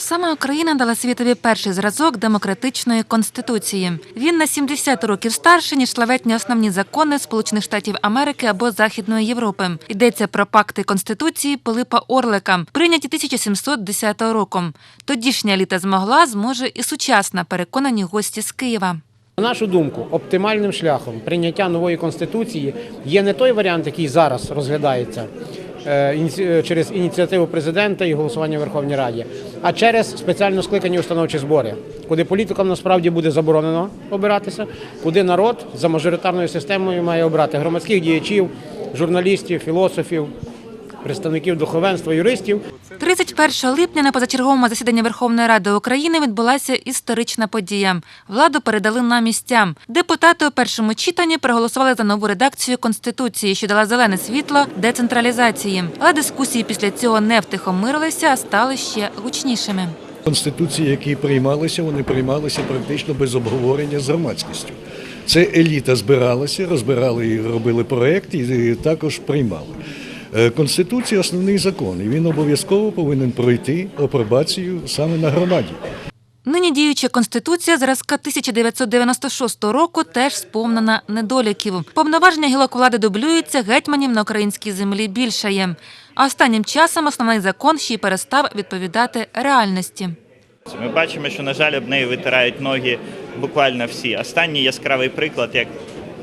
Саме Україна дала світові перший зразок демократичної конституції. Він на 70 років старший, ніж славетні основні закони Сполучених Штатів Америки або Західної Європи. Йдеться про пакти конституції Пилипа Орлика, прийняті 1710 роком. Тодішня еліта змогла, зможе і сучасна, переконані гості з Києва. На нашу думку, оптимальним шляхом прийняття нової конституції є не той варіант, який зараз розглядається через ініціативу президента і голосування в Верховній Раді, а через спеціально скликані установчі збори, куди політикам насправді буде заборонено обиратися, куди народ за мажоритарною системою має обрати громадських діячів, журналістів, філософів, представників духовенства, юристів. 31 липня на позачерговому засіданні Верховної Ради України відбулася історична подія. Владу передали на місця. Депутати у першому читанні проголосували за нову редакцію конституції, що дала зелене світло децентралізації. Але дискусії після цього не втихомирилися, а стали ще гучнішими. Конституції, які приймалися, вони приймалися практично без обговорення з громадськістю. Це еліта збиралася, розбирали і робили проект, і також приймали. Е, Конституція основний закон, і він обов'язково повинен пройти апробацію саме на громаді. Нині діюча конституція зразка 1996 року теж сповнена недоліків. Повноваження гілок влади дублюються, гетьманів на українській землі більшає. А останнім часом основний закон ще й перестав відповідати реальності. Ми бачимо, що, на жаль, об неї витирають ноги буквально всі. Останній яскравий приклад, як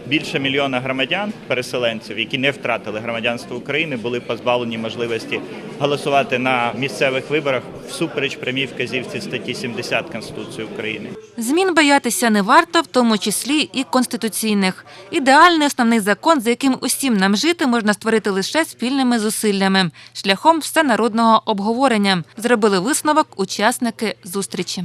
більше мільйона громадян, переселенців, які не втратили громадянство України, були позбавлені можливості голосувати на місцевих виборах всупереч прямій вказівці статті 70 Конституції України. Змін боятися не варто, в тому числі і конституційних. Ідеальний основний закон, за яким усім нам жити, можна створити лише спільними зусиллями, шляхом всенародного обговорення. Зробили висновок учасники зустрічі.